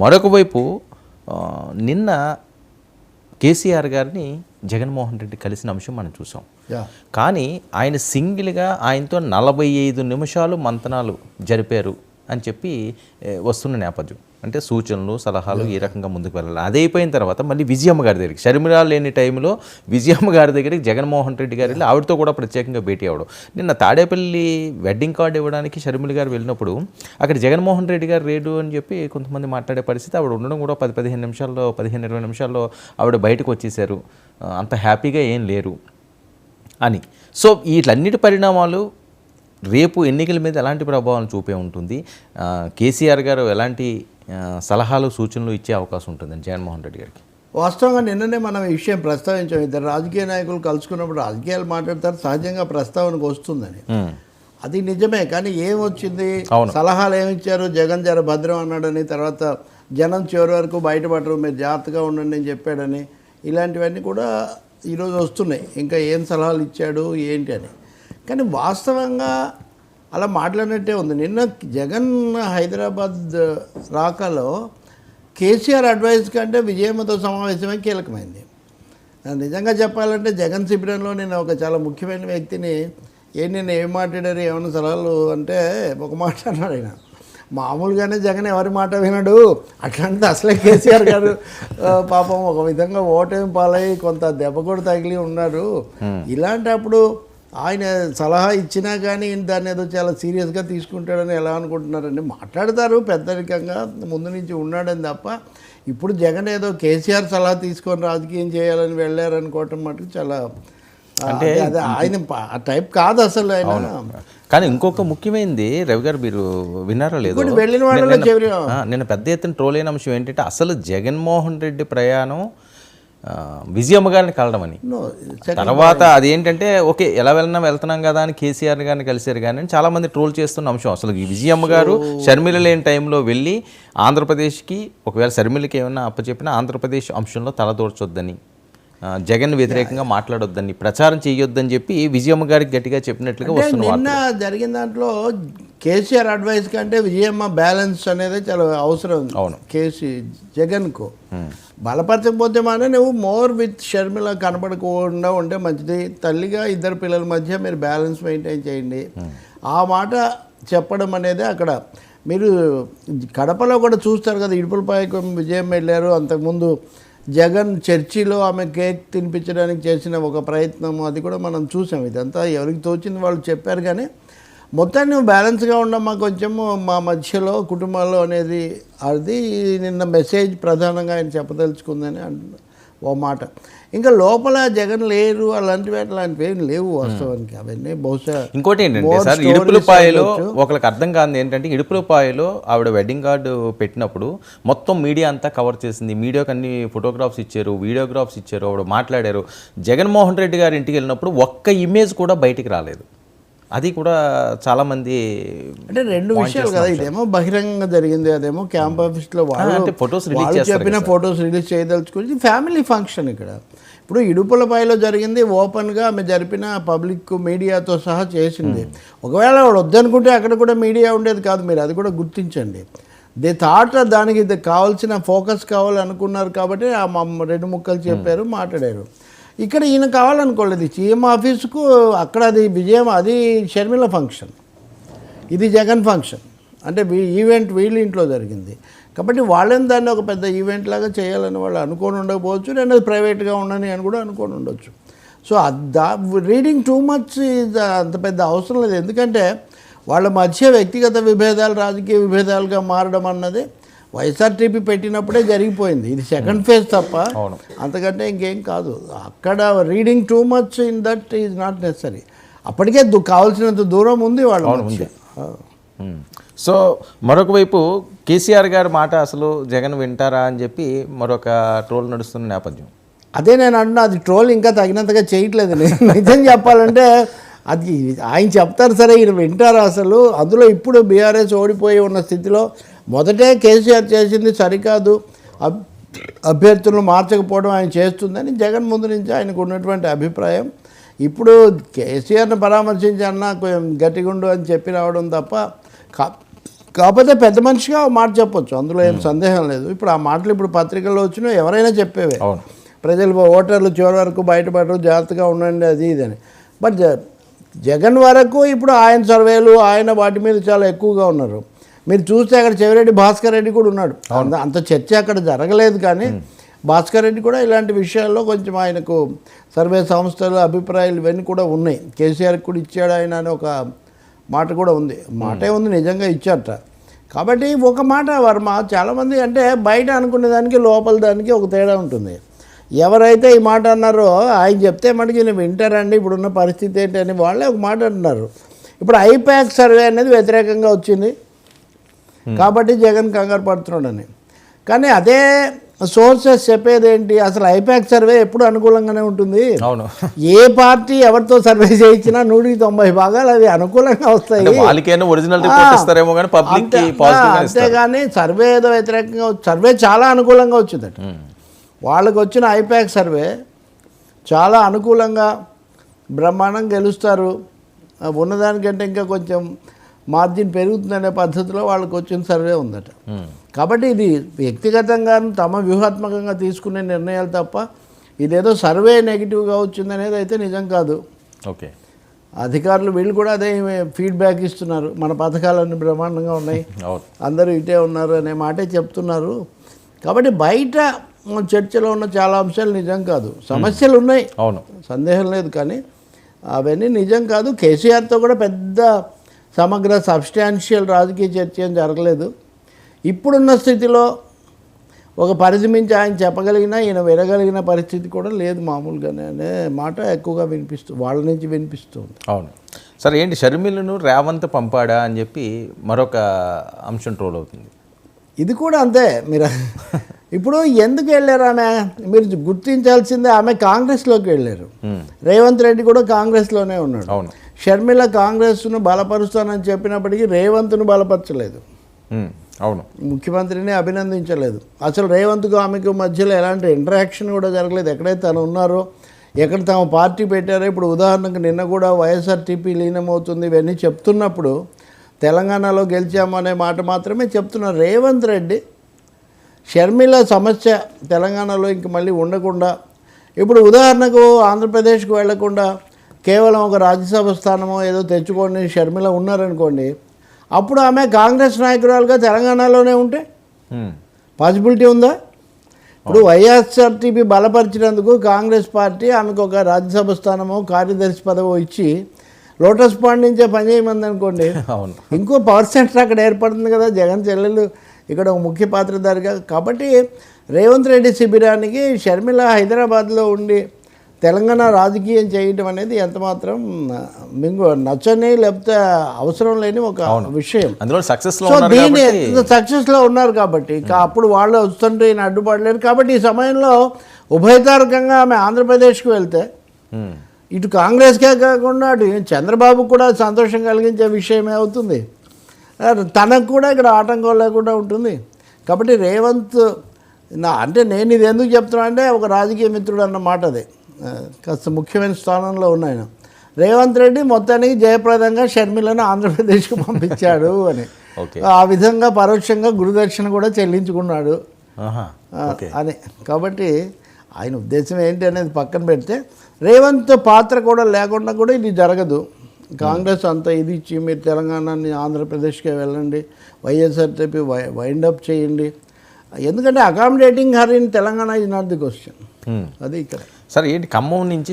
మరొక వైపు నిన్న కేసీఆర్ గారిని జగన్మోహన్ రెడ్డి కలిసిన అంశం మనం చూసాం. కానీ ఆయన సింగిల్గా ఆయనతో నలభై ఐదు నిమిషాలు మంతనాలు జరిపారు అని చెప్పి వస్తున్న నేపథ్యం. అంటే సూచనలు సలహాలు ఈ రకంగా ముందుకు వెళ్ళాలి. అది అయిపోయిన తర్వాత మళ్ళీ విజయమ్మ గారి దగ్గరికి షర్మిల లేని టైంలో విజయమ్మ గారి దగ్గరికి జగన్మోహన్ రెడ్డి గారు వెళ్ళి ఆవిడతో కూడా ప్రత్యేకంగా భేటీ అవ్వడం. నిన్న తాడేపల్లి వెడ్డింగ్ కార్డు ఇవ్వడానికి షర్మిల గారు వెళ్ళినప్పుడు అక్కడ జగన్మోహన్ రెడ్డి గారు రేడు అని చెప్పి కొంతమంది మాట్లాడే పరిస్థితి ఆవిడ ఉండడం కూడా పది పదిహేను నిమిషాల్లో పదిహేను ఇరవై నిమిషాల్లో ఆవిడ బయటకు వచ్చేసారు అంత హ్యాపీగా ఏం లేరు అని. సో వీటన్నిటి పరిణామాలు రేపు ఎన్నికల మీద ఎలాంటి ప్రభావం చూపే ఉంటుంది? కేసీఆర్ గారు ఎలాంటి సలహాలు సూచనలు ఇచ్చే అవకాశం ఉంటుందని జగన్మోహన్ రెడ్డి గారికి. వాస్తవంగా నిన్ననే మనం ఈ విషయం ప్రస్తావించాం. ఇద్దరు రాజకీయ నాయకులు కలుసుకున్నప్పుడు రాజకీయాలు మాట్లాడతారు సహజంగా ప్రస్తావనకు వస్తుందని. అది నిజమే కానీ ఏం వచ్చింది? అవును. సలహాలు ఏమి ఇచ్చారు? జగన్ జర భద్రం అన్నాడని తర్వాత జనం చివరి వరకు బయటపడరు మీరు జాగ్రత్తగా ఉండండి అని చెప్పాడని. ఇలాంటివన్నీ కూడా ఈరోజు వస్తున్నాయి. ఇంకా ఏం సలహాలు ఇచ్చాడు ఏంటి అని. కానీ వాస్తవంగా అలా మాట్లాడినట్టే ఉంది. నిన్న జగన్ హైదరాబాద్ రాకలో కేసీఆర్ అడ్వైస్ కంటే విజయమ్మతో సమావేశమే కీలకమైంది. నిజంగా చెప్పాలంటే జగన్ శిబిరంలో నేను ఒక చాలా ముఖ్యమైన వ్యక్తిని ఏ నేను ఏం మాట్లాడారు ఏమైనా సలహాలు అంటే ఒక మాట అన్నాడు ఆయన. మామూలుగానే జగన్ ఎవరి మాట వినడు. అట్లాంటిది అసలే కేసీఆర్ గారు పాపం ఒక విధంగా ఓటమి పాలై కొంత దెబ్బ కూడా తగిలి ఉన్నారు ఇలాంటప్పుడు ఆయన సలహా ఇచ్చినా కానీ దాన్ని ఏదో చాలా సీరియస్గా తీసుకుంటాడని ఎలా అనుకుంటున్నారండి? మాట్లాడతారు పెద్దరికంగా ముందు నుంచి ఉన్నాడని తప్ప. ఇప్పుడు జగన్ ఏదో కేసీఆర్ సలహా తీసుకొని రాజకీయం చేయాలని వెళ్ళారనుకోవటం మటుకు చాలా అంటే అదే ఆయన ఆ టైప్ కాదు అసలు ఆయన. కానీ ఇంకొక ముఖ్యమైనది రవి గారు మీరు విన్నారో లేదో? వెళ్ళిన ఆ, నిన్న పెద్ద ఎత్తున ట్రోల్ అయిన అంశం ఏంటంటే అసలు జగన్మోహన్ రెడ్డి ప్రయాణం విజయమ్మ గారిని కలడం అని. తర్వాత అదేంటంటే ఓకే ఎలా వెళ్ళినా వెళ్తున్నాం కదా అని కేసీఆర్ గారిని కలిశారు కానీ అని చాలా మంది ట్రోల్ చేస్తున్న అంశం. అసలు ఈ విజయమ్మ గారు షర్మిల లేని టైంలో వెళ్ళి ఆంధ్రప్రదేశ్కి ఒకవేళ షర్మిలకి ఏమన్నా అప్పచెప్పినా ఆంధ్రప్రదేశ్ అంశంలో తలదూర్చొద్దని జగన్ వ్యతిరేకంగా మాట్లాడొద్దని ప్రచారం చేయొద్దని చెప్పి విజయమ్మ గారికి గట్టిగా చెప్పినట్లుగా అంటే వస్తున్న వార్త నిన్న జరిగిన దాంట్లో కేసీఆర్ అడ్వైస్ కంటే విజయమ్మ బ్యాలెన్స్ అనేది చాలా అవసరం అవును. కేసీ జగన్కు. బలపరచకపోతే మానే నువ్వు మోర్ విత్ షర్మిల కనపడకుండా ఉంటే మంచిది. తల్లిగా ఇద్దరు పిల్లల మధ్య మీరు బ్యాలెన్స్ మెయింటైన్ చేయండి. ఆ మాట చెప్పడం అనేది అక్కడ మీరు కడపలో కూడా చూస్తారు కదా ఇడుపులపాయకు విజయం వెళ్ళారు. అంతకుముందు జగన్ చర్చిలో ఆమె కేక్ తినిపించడానికి చేసిన ఒక ప్రయత్నం అది కూడా మనం చూసాం. ఇదంతా ఎవరికి తోచింది వాళ్ళు చెప్పారు కానీ మొత్తాన్ని బ్యాలెన్స్గా ఉండమ్మా కొంచెము మా మధ్యలో కుటుంబాల్లో అనేది అది నిన్న మెసేజ్ ప్రధానంగా ఆయన చెప్పదలుచుకుందని అంటున్నా. ఓ మాట. ఇంకా లోపల జగన్ లేరు అలాంటివి అట్లాంటివి ఏం లేవు వాస్తవానికి. అవన్నీ బహుశా ఇంకోటి ఏంటంటే సార్ ఇడుపులపాయలో. ఒకరికి అర్థం కాదు ఏంటంటే ఇడుపులపాయలో ఆవిడ వెడ్డింగ్ కార్డు పెట్టినప్పుడు మొత్తం మీడియా అంతా కవర్ చేసింది. మీడియాకి అన్ని ఫోటోగ్రాఫ్స్ ఇచ్చారు వీడియోగ్రాఫ్స్ ఇచ్చారు ఆవిడ మాట్లాడారు. జగన్మోహన్ రెడ్డి గారి ఇంటికి వెళ్ళినప్పుడు ఒక్క ఇమేజ్ కూడా బయటికి రాలేదు. అది కూడా చాలామంది అంటే రెండు విషయాలు కదా ఇదేమో బహిరంగంగా జరిగింది అదేమో క్యాంప్ ఆఫీస్లో వాళ్ళు అంటే photos release వాళ్ళు చేస్తారు చెప్పిన ఫొటోస్ రిలీజ్ చేయదలుచుకుని ఫ్యామిలీ ఫంక్షన్ ఇక్కడ. ఇప్పుడు ఇడుపులపాయలో జరిగింది ఓపెన్గా ఆమె జరిపిన పబ్లిక్ మీడియాతో సహా చేసింది. ఒకవేళ వాడు వద్దనుకుంటే అక్కడ కూడా మీడియా ఉండేది కాదు మీరు అది కూడా గుర్తించండి. దే థాట్ దానికి కావాల్సిన ఫోకస్ కావాలనుకున్నారు కాబట్టి ఆ రెండు ముక్కలు చెప్పారు మాట్లాడారు. ఇక్కడ ఈయన కావాలనుకోలేదు. సీఎం ఆఫీస్కు అక్కడ అది విజయం అది షర్మిల ఫంక్షన్. ఇది జగన్ ఫంక్షన్. అంటే ఈవెంట్ వీళ్ళ ఇంట్లో జరిగింది. కాబట్టి వాళ్ళని దాన్ని ఒక పెద్ద ఈవెంట్ లాగా చేయాలని వాళ్ళు అనుకొని ఉండకపోవచ్చు నేను అది ప్రైవేట్గా ఉండని అని కూడా అనుకొని ఉండొచ్చు. So the reading too much అంత పెద్ద అవసరం లేదు. ఎందుకంటే వాళ్ళ మధ్య వ్యక్తిగత విభేదాలు రాజకీయ విభేదాలుగా మారడం అన్నది వైఎస్ఆర్టీపీ పెట్టినప్పుడే జరిగిపోయింది. ఇది సెకండ్ ఫేజ్ తప్ప. అంతకంటే ఇంకేం కాదు. అక్కడ reading too much in that is not necessary అప్పటికే కావాల్సినంత దూరం ఉంది వాళ్ళ. సో మరొక వైపు కేసీఆర్ గారి మాట అసలు జగన్ వింటారా అని చెప్పి మరొక ట్రోల్ నడుస్తున్న నేపథ్యం. అదే నేను అంటున్నా అది ట్రోల్ ఇంకా తగినంతగా చేయట్లేదు. నేను నిజం చెప్పాలంటే అది ఆయన చెప్తారు సరే ఈయన వింటారు అసలు? అందులో ఇప్పుడు బీఆర్ఎస్ ఓడిపోయి ఉన్న స్థితిలో మొదటే కేసీఆర్ చేసింది సరికాదు. అబ్- అభ్యర్థులను మార్చకపోవడం ఆయన చేస్తుందని జగన్ ముందు నుంచి ఆయనకు ఉన్నటువంటి అభిప్రాయం. ఇప్పుడు కేసీఆర్ని పరామర్శించి అన్న కొంచెం గట్టిగుండు అని చెప్పి రావడం తప్ప కా కాకపోతే పెద్ద మనిషిగా మాట చెప్పొచ్చు. అందులో ఏం సందేహం లేదు. ఇప్పుడు ఆ మాటలు ఇప్పుడు పత్రికల్లో వచ్చినా ఎవరైనా చెప్పేవే. ప్రజలు ఓటర్లు చివరి వరకు బయటపడరు జాగ్రత్తగా ఉండండి అది ఇది అని బట్ జగన్ వరకు ఇప్పుడు ఆయన సర్వేలు ఆయన వాటి మీద చాలా ఎక్కువగా ఉన్నారు. మీరు చూస్తే అక్కడ చెవిరెడ్డి భాస్కర్ రెడ్డి కూడా ఉన్నాడు. అంత చర్చ అక్కడ జరగలేదు కానీ భాస్కర్ రెడ్డి కూడా ఇలాంటి విషయాల్లో కొంచెం ఆయనకు సర్వే సంస్థలు అభిప్రాయాలు ఇవన్నీ కూడా ఉన్నాయి. కేసీఆర్కి కూడా ఇచ్చాడు ఆయన అని ఒక మాట కూడా ఉంది. మాటే ఉంది నిజంగా ఇచ్చారట. కాబట్టి ఒక మాట వర్మ చాలామంది అంటే బయట అనుకునే దానికి లోపల దానికి ఒక తేడా ఉంటుంది. ఎవరైతే ఈ మాట అన్నారో ఆయన చెప్తే మనకి నేను వింటారండి ఇప్పుడున్న పరిస్థితి ఏంటి అని వాళ్ళే ఒక మాట అంటున్నారు. ఇప్పుడు ఐపాక్ సర్వే అనేది వ్యతిరేకంగా వచ్చింది. కాబట్టి జగన్ కంగారు పడుతున్నాడని. కానీ అదే సోర్సెస్ చెప్పేది ఏంటి అసలు ఐపాక్ సర్వే ఎప్పుడు అనుకూలంగానే ఉంటుంది. అవును. ఏ పార్టీ ఎవరితో సర్వే చేయించినా నూటికి తొంభై భాగాలు అవి అనుకూలంగా వస్తాయి. అంతేగాని సర్వే ఏదో వ్యతిరేకంగా సర్వే చాలా అనుకూలంగా వచ్చిందట. ఉమ్. వాళ్ళకి వచ్చిన ఐపాక్ సర్వే చాలా అనుకూలంగా బ్రహ్మాండం గెలుస్తారు. ఉన్నదానికంటే ఇంకా కొంచెం మార్జిన్ పెరుగుతుందనే పద్ధతిలో వాళ్ళకి వచ్చిన సర్వే ఉందట. కాబట్టి ఇది వ్యక్తిగతంగా తమ వ్యూహాత్మకంగా తీసుకునే నిర్ణయాలు తప్ప ఇదేదో సర్వే నెగిటివ్గా వచ్చిందనేది అయితే నిజం కాదు. ఓకే. అధికారులు వీళ్ళు కూడా అదే ఫీడ్బ్యాక్ ఇస్తున్నారు. మన పథకాలన్నీ బ్రహ్మాండంగా ఉన్నాయి. అవును. అందరూ ఇటే ఉన్నారు అనే మాటే చెప్తున్నారు. కాబట్టి బయట చర్చలో ఉన్న చాలా అంశాలు నిజం కాదు. సమస్యలు ఉన్నాయి. అవును. సందేహం లేదు కానీ అవన్నీ నిజం కాదు. కేసీఆర్తో కూడా పెద్ద సమగ్ర సబ్స్టాన్షియల్ రాజకీయ చర్చ ఏం జరగలేదు. ఇప్పుడున్న స్థితిలో ఒక పరిధి మించి ఆయన చెప్పగలిగిన ఈయన వినగలిగిన పరిస్థితి కూడా లేదు మామూలుగానే. అనే మాట ఎక్కువగా వినిపిస్తూ వాళ్ళ నుంచి వినిపిస్తుంది అవును. సరే ఏంటి షర్మిలను రేవంత్ పంపాడా అని చెప్పి మరొక అంశం ట్రోల్ అవుతుంది. ఇది కూడా అంతే. మీరు ఇప్పుడు ఎందుకు వెళ్ళారు ఆమె? మీరు గుర్తించాల్సిందే ఆమె కాంగ్రెస్లోకి వెళ్ళారు. రేవంత్ రెడ్డి కూడా కాంగ్రెస్లోనే ఉన్నాడు. అవును. షర్మిల కాంగ్రెస్ను బలపరుస్తానని చెప్పినప్పటికీ రేవంత్ను బలపరచలేదు. అవును. ముఖ్యమంత్రిని అభినందించలేదు. అసలు రేవంత్కు ఆమెకు మధ్యలో ఎలాంటి ఇంటరాక్షన్ కూడా జరగలేదు. ఎక్కడైతే తను ఉన్నారో ఎక్కడ తమ పార్టీ పెట్టారో ఇప్పుడు ఉదాహరణకు నిన్న కూడా వైఎస్ఆర్టీపీ లీనమవుతుంది ఇవన్నీ చెప్తున్నప్పుడు తెలంగాణలో గెలిచామనే మాట మాత్రమే చెప్తున్నారు. రేవంత్ రెడ్డి షర్మిల సమస్య తెలంగాణలో ఇంక మళ్ళీ ఉండకుండా ఇప్పుడు ఉదాహరణకు ఆంధ్రప్రదేశ్కు వెళ్ళకుండా కేవలం ఒక రాజ్యసభ స్థానమో ఏదో తెచ్చుకొని షర్మిల ఉన్నారనుకోండి అప్పుడు ఆమె కాంగ్రెస్ నాయకురాలుగా తెలంగాణలోనే ఉంటే. పాసిబిలిటీ ఉందా? ఇప్పుడు వైఎస్ఆర్టీపీ బలపరిచినందుకు కాంగ్రెస్ పార్టీ ఆమెకు ఒక రాజ్యసభ స్థానమో కార్యదర్శి పదవో ఇచ్చి లోటస్ పాండ్ నుంచే పనిచేయమంది అనుకోండి అవును. ఇంకో పవర్ సెంటర్ అక్కడ ఏర్పడుతుంది కదా జగన్ చెల్లెలు ఇక్కడ ఒక ముఖ్య పాత్రధారిగా. కాబట్టి రేవంత్ రెడ్డి శిబిరానికి షర్మిల హైదరాబాద్లో ఉండి తెలంగాణ రాజకీయం చేయటం అనేది ఎంతమాత్రం మీకు నచ్చని లేకపోతే అవసరం లేని ఒక విషయం. అందులో సక్సెస్లో సో ఉన్నారు దీని కాబట్టి సక్సెస్లో ఉన్నారు కాబట్టి అప్పుడు వాళ్ళు వస్తుంటే ఈయన అడ్డుపడలేరు. కాబట్టి ఈ సమయంలో ఉభయతారకంగా ఆమె ఆంధ్రప్రదేశ్కి వెళ్తే. ఇటు కాంగ్రెస్కే కాకుండా అటు చంద్రబాబు కూడా సంతోషం కలిగించే విషయమే అవుతుంది. తనకు కూడా ఇక్కడ ఆటంకం లేకుండా ఉంటుంది. కాబట్టి రేవంత్ నా అంటే నేను ఇది ఎందుకు చెప్తున్నా అంటే ఒక రాజకీయ మిత్రుడు అన్న మాట అది కాస్త ముఖ్యమైన స్థానంలో ఉన్నాయన. రేవంత్ రెడ్డి మొత్తానికి జయప్రదంగా షర్మిలను ఆంధ్రప్రదేశ్కి పంపించాడు అని. ఆ విధంగా పరోక్షంగా గురుదక్షిణ కూడా చెల్లించుకున్నాడు. అని. కాబట్టి ఆయన ఉద్దేశం ఏంటి అనేది పక్కన పెడితే రేవంత్ పాత్ర కూడా లేకుండా కూడా ఇది జరగదు. కాంగ్రెస్ అంత ఇది ఇచ్చి మీరు తెలంగాణని ఆంధ్రప్రదేశ్కే వెళ్ళండి వైఎస్ఆర్టీపీ వై వైండ్ అప్ చేయండి. ఎందుకంటే accommodating her in Telangana is not the question. అది ఇక్కడ. సరే ఏంటి ఖమ్మం నుంచి